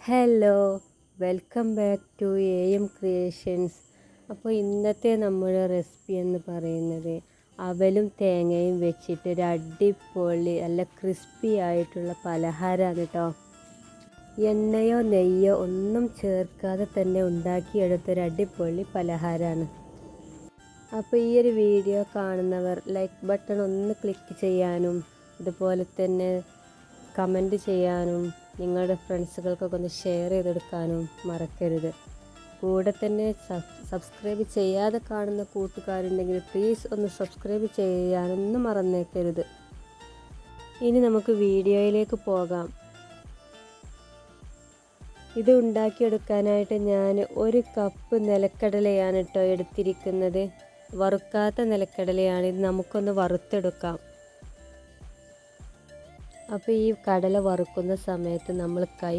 Hello welcome back to A M creations അപ്പോൾ ഇന്നത്തെ നമ്മുടെ റെസിപ്പി എന്ന് പറയുന്നത് അവലും തേങ്ങയും വെച്ചിട്ട് ഒരു അടിപൊളി നല്ല ക്രിസ്പി ആയിട്ടുള്ള പലഹാരമാണ് കേട്ടോ എണ്ണയോ നെയ്യോ ഒന്നും ചേർക്കാതെ തന്നെ ഉണ്ടാക്കിയെടുത്തൊരു അടിപൊളി പലഹാരമാണ്. അപ്പോൾ ഈ ഒരു വീഡിയോ കാണുന്നവർ ലൈക്ക് ബട്ടൺ ഒന്ന് ക്ലിക്ക് ചെയ്യാനും അതുപോലെ തന്നെ കമന്റ് ചെയ്യാനും നിങ്ങളുടെ ഫ്രണ്ട്സുകൾക്കൊക്കെ ഒന്ന് ഷെയർ ചെയ്തെടുക്കാനും മറക്കരുത്. കൂടെ തന്നെ സബ്സ്ക്രൈബ് ചെയ്യാതെ കാണുന്ന കൂട്ടുകാരുണ്ടെങ്കിൽ പ്ലീസ് ഒന്ന് സബ്സ്ക്രൈബ് ചെയ്യാനൊന്നും മറന്നേക്കരുത്. ഇനി നമുക്ക് വീഡിയോയിലേക്ക് പോകാം. ഇത് ഉണ്ടാക്കിയെടുക്കാനായിട്ട് ഞാൻ ഒരു കപ്പ് നിലക്കടലയാണ് കേട്ടോ എടുത്തിരിക്കുന്നത്. വറുക്കാത്ത നിലക്കടലയാണ്. ഇത് നമുക്കൊന്ന് വറുത്തെടുക്കാം. അപ്പോൾ ഈ കടല വറുക്കുന്ന സമയത്ത് നമ്മൾ കൈ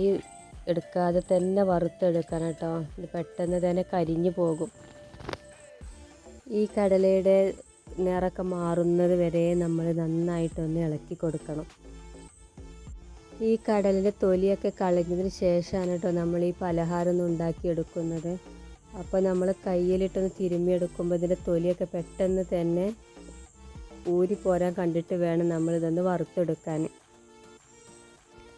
എടുക്കാതെ തന്നെ വറുത്തെടുക്കണം കേട്ടോ. ഇത് പെട്ടെന്ന് തന്നെ കരിഞ്ഞു പോകും. ഈ കടലയുടെ നിറമൊക്കെ മാറുന്നത് വരെ നമ്മൾ നന്നായിട്ടൊന്ന് ഇളക്കി കൊടുക്കണം. ഈ കടലിന്റെ തൊലിയൊക്കെ കളഞ്ഞതിന് ശേഷമാണ് കേട്ടോ നമ്മൾ ഈ പലഹാരം ഒന്ന് ഉണ്ടാക്കിയെടുക്കുന്നത്. അപ്പോൾ നമ്മൾ കയ്യിലിട്ടൊന്ന് തിരുമ്മിയെടുക്കുമ്പോൾ ഇതിന്റെ തൊലിയൊക്കെ പെട്ടെന്ന് തന്നെ ഊരി പോരാൻ കണ്ടിട്ട് വേണം നമ്മളിതൊന്ന് വറുത്തെടുക്കാൻ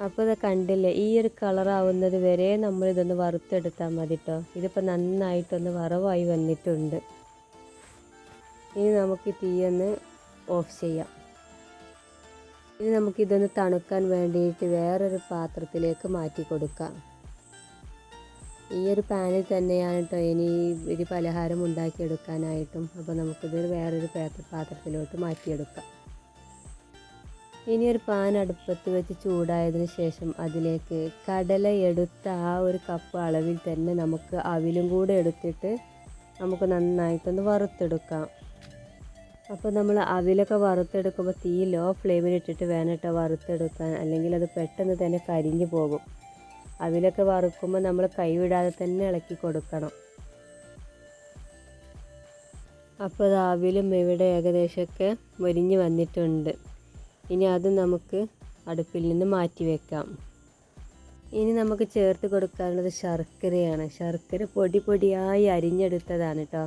അപ്പോൾ ഇത് കണ്ടില്ലേ? ഈ ഒരു കളറാവുന്നത് വരെ നമ്മൾ ഇതൊന്ന് വറുത്തെടുത്താൽ മതി കേട്ടോ ഇതിപ്പോൾ നന്നായിട്ടൊന്ന് വറവായി വന്നിട്ടുണ്ട്. ഇനി നമുക്ക് തീയൊന്ന് ഓഫ് ചെയ്യാം. ഇനി നമുക്കിതൊന്ന് തണുക്കാൻ വേണ്ടിയിട്ട് വേറൊരു പാത്രത്തിലേക്ക് മാറ്റി കൊടുക്കാം. ഈ ഒരു പാനിൽ തന്നെയാണ് കേട്ടോ ഇനി ഒരു പലഹാരം ഉണ്ടാക്കിയെടുക്കാനായിട്ടും. അപ്പോൾ നമുക്കിത് വേറൊരു പാത്രത്തിലോട്ട് മാറ്റിയെടുക്കാം. ഇനി ഒരു പാൻ അടുപ്പത്ത് വെച്ച് ചൂടായതിന് ശേഷം അതിലേക്ക് കടല എടുത്ത ആ ഒരു കപ്പ് അളവിൽ തന്നെ നമുക്ക് അവിലും കൂടെ എടുത്തിട്ട് നമുക്ക് നന്നായിട്ടൊന്ന് വറുത്തെടുക്കാം. അപ്പോൾ നമ്മൾ അവിലൊക്കെ വറുത്തെടുക്കുമ്പോൾ തീ ലോ ഫ്ലെയിമിലിട്ടിട്ട് വേണം വറുത്തെടുക്കാൻ. അല്ലെങ്കിൽ അത് പെട്ടെന്ന് തന്നെ കരിഞ്ഞു പോകും. അവിലൊക്കെ വറുക്കുമ്പോൾ നമ്മൾ കൈവിടാതെ തന്നെ ഇളക്കി കൊടുക്കണം. അപ്പോൾ അത് അവിലും ഇവിടെ ഏകദേശമൊക്കെ മൊരിഞ്ഞ് വന്നിട്ടുണ്ട്. ഇനി അത് നമുക്ക് അടുപ്പിൽ നിന്ന് മാറ്റി വെക്കാം. ഇനി നമുക്ക് ചേർത്ത് കൊടുക്കാനുള്ളത് ശർക്കരയാണ്. ശർക്കര പൊടി പൊടിയായി അരിഞ്ഞെടുത്തതാണ് കേട്ടോ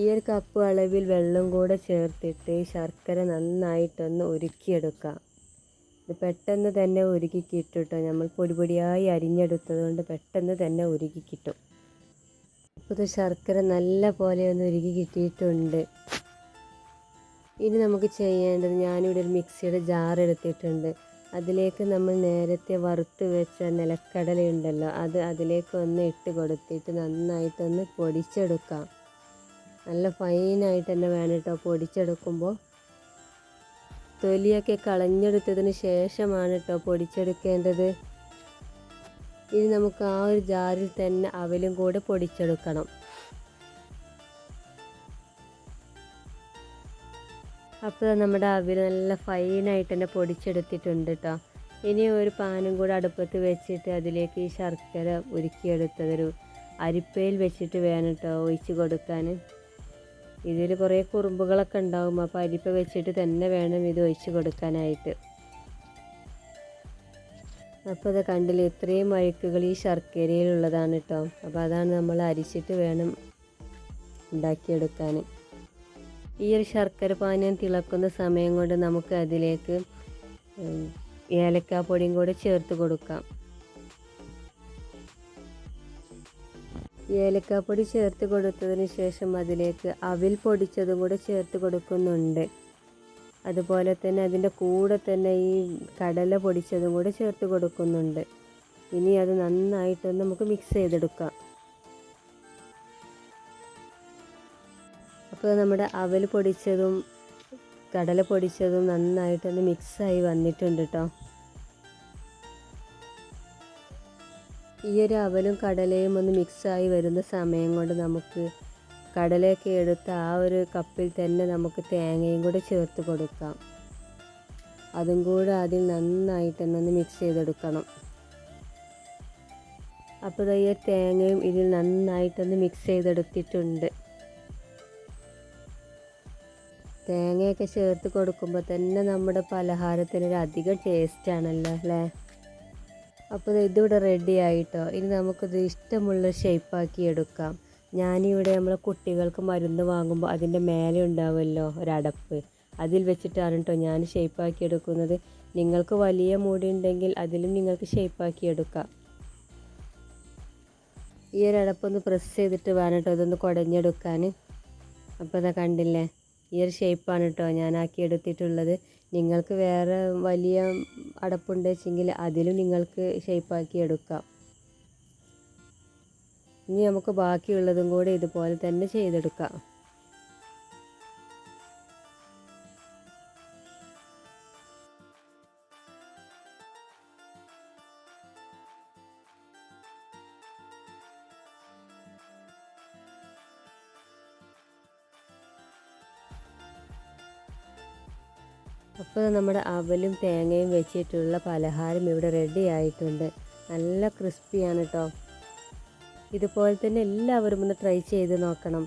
ഈ ഒരു കപ്പ് അളവിൽ വെള്ളം കൂടെ ചേർത്തിട്ട് ശർക്കര നന്നായിട്ടൊന്ന് ഉരുക്കിയെടുക്കാം. ഇത് പെട്ടെന്ന് തന്നെ ഉരുക്കി കിട്ടും കേട്ടോ നമ്മൾ പൊടി പൊടിയായി അരിഞ്ഞെടുത്തത് കൊണ്ട് പെട്ടെന്ന് തന്നെ ഉരുക്കി കിട്ടും. ഇപ്പോൾ ശർക്കര നല്ല പോലെ ഒന്ന് ഉരുക്കി കിട്ടിയിട്ടുണ്ട്. ഇനി നമുക്ക് ചെയ്യേണ്ടത് ഞാനിവിടെ ഒരു മിക്സിയുടെ ജാർ എടുത്തിട്ടുണ്ട്. അതിലേക്ക് നമ്മൾ നേരത്തെ വറുത്ത് വെച്ച നിലക്കടല ഉണ്ടല്ലോ അത് അതിലേക്ക് ഒന്ന് ഇട്ട് കൊടുത്തിട്ട് നന്നായിട്ടൊന്ന് പൊടിച്ചെടുക്കാം. നല്ല ഫൈനായിട്ട് തന്നെ വേണം കേട്ടോ പൊടിച്ചെടുക്കുമ്പോൾ. തൊലിയൊക്കെ കളഞ്ഞെടുത്തതിന് ശേഷമാണ് കേട്ടോ പൊടിച്ചെടുക്കേണ്ടത്. ഇനി നമുക്ക് ആ ഒരു ജാറിൽ തന്നെ അവലും കൂടെ പൊടിച്ചെടുക്കണം. അപ്പോൾ നമ്മുടെ അവിൽ നല്ല ഫൈനായിട്ട് തന്നെ പൊടിച്ചെടുത്തിട്ടുണ്ട് കേട്ടോ ഇനി ഒരു പാനും കൂടെ അടുപ്പത്ത് വെച്ചിട്ട് അതിലേക്ക് ഈ ശർക്കര ഉരുക്കിയെടുത്തതൊരു അരിപ്പയിൽ വെച്ചിട്ട് വേണം കേട്ടോ ഒഴിച്ച് കൊടുക്കാൻ. ഇതിൽ കുറേ കുറുമ്പുകളൊക്കെ ഉണ്ടാവും അപ്പോൾ അരിപ്പ വെച്ചിട്ട് തന്നെ വേണം ഇത് ഒഴിച്ച് കൊടുക്കാനായിട്ട്. അപ്പോൾ അത് കണ്ടില്ല ഇത്രയും അഴുക്കുകൾ ഈ ശർക്കരയിലുള്ളതാണ് കേട്ടോ അപ്പോൾ അതാണ് നമ്മൾ അരിച്ചിട്ട് വേണം ഉണ്ടാക്കിയെടുക്കാൻ. ഈ ഒരു ശർക്കര പാനീയം തിളക്കുന്ന സമയം കൊണ്ട് നമുക്ക് അതിലേക്ക് ഏലക്കാപ്പൊടിയും കൂടെ ചേർത്ത് കൊടുക്കാം. ഏലക്കാപ്പൊടി ചേർത്ത് കൊടുത്തതിന് ശേഷം അതിലേക്ക് അവിൽ പൊടിച്ചതും കൂടെ ചേർത്ത് കൊടുക്കുന്നുണ്ട്. അതുപോലെ തന്നെ അതിന്റെ കൂടെ തന്നെ ഈ കടല പൊടിച്ചതും കൂടെ ചേർത്ത് കൊടുക്കുന്നുണ്ട്. ഇനി അത് നന്നായിട്ടൊന്ന് നമുക്ക് മിക്സ് ചെയ്തെടുക്കാം. അപ്പോൾ നമ്മുടെ അവൽ പൊടിച്ചതും കടല പൊടിച്ചതും നന്നായിട്ടൊന്ന് മിക്സായി വന്നിട്ടുണ്ട് കേട്ടോ ഈ ഒരു അവലും കടലയും ഒന്ന് മിക്സായി വരുന്ന സമയം കൊണ്ട് നമുക്ക് കടലയൊക്കെ എടുത്ത് ആ ഒരു കപ്പിൽ തന്നെ നമുക്ക് തേങ്ങയും കൂടെ ചേർത്ത് കൊടുക്കാം. അതും കൂടെ അതിൽ നന്നായിട്ടൊന്ന് മിക്സ് ചെയ്തെടുക്കണം. അപ്പോൾ ഈ തേങ്ങയും ഇതിൽ നന്നായിട്ടൊന്ന് മിക്സ് ചെയ്തെടുത്തിട്ടുണ്ട്. തേങ്ങയൊക്കെ ചേർത്ത് കൊടുക്കുമ്പോൾ തന്നെ നമ്മുടെ പലഹാരത്തിനൊരു അധികം ടേസ്റ്റ് ആണല്ലോ അല്ലേ? അപ്പോൾ ഇതിവിടെ റെഡി ആയിട്ടോ. ഇനി നമുക്കിത് ഇഷ്ടമുള്ള ഷേപ്പാക്കി എടുക്കാം. ഞാനിവിടെ നമ്മളെ കുട്ടികൾക്ക് മരുന്ന് വാങ്ങുമ്പോൾ അതിന്റെ മേലെ ഉണ്ടാവുമല്ലോ ഒരടപ്പ്. അതിൽ വെച്ചിട്ടാണ് കേട്ടോ ഞാൻ ഷേപ്പാക്കി എടുക്കുന്നത്. നിങ്ങൾക്ക് വലിയ മുടി ഉണ്ടെങ്കിൽ അതിലും നിങ്ങൾക്ക് ഷേപ്പാക്കി എടുക്കാം. ഈ ഒരു അടപ്പൊന്ന് പ്രസ് ചെയ്തിട്ട് വേണം കേട്ടോ ഇതൊന്ന് കുടഞ്ഞെടുക്കാൻ. അപ്പോൾ ഇതാ കണ്ടില്ലേ? ഈ ഒരു ഷേപ്പാണ് കേട്ടോ ഞാനാക്കി എടുത്തിട്ടുള്ളത്. നിങ്ങൾക്ക് വേറെ വലിയ അടപ്പുണ്ട് വെച്ചെങ്കിൽ അതിലും നിങ്ങൾക്ക് ഷേപ്പാക്കി എടുക്കാം. ഇനി നമുക്ക് ബാക്കിയുള്ളതും കൂടെ ഇതുപോലെ തന്നെ ചെയ്തെടുക്കാം. അപ്പോൾ നമ്മുടെ അവലും തേങ്ങയും വെച്ചിട്ടുള്ള പലഹാരം ഇവിടെ റെഡി ആയിട്ടുണ്ട്. നല്ല ക്രിസ്പിയാണ് കേട്ടോ ഇതുപോലെ തന്നെ എല്ലാവരും ഒന്ന് ട്രൈ ചെയ്ത് നോക്കണം.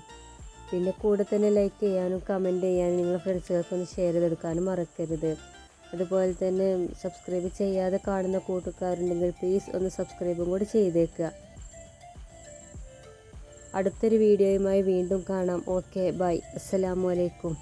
പിന്നെ കൂടെ തന്നെ ലൈക്ക് ചെയ്യാനും കമന്റ് ചെയ്യാനും നിങ്ങളുടെ ഫ്രണ്ട്സുകൾക്കൊന്ന് ഷെയർ ചെയ്തെടുക്കാനും മറക്കരുത്. അതുപോലെ തന്നെ സബ്സ്ക്രൈബ് ചെയ്യാതെ കാണുന്ന കൂട്ടുകാരുണ്ടെങ്കിൽ പ്ലീസ് ഒന്ന് സബ്സ്ക്രൈബും കൂടി ചെയ്തേക്കുക. അടുത്തൊരു വീഡിയോയുമായി വീണ്ടും കാണാം. ഓക്കെ ബൈ അസ്സലാമു അലൈക്കും.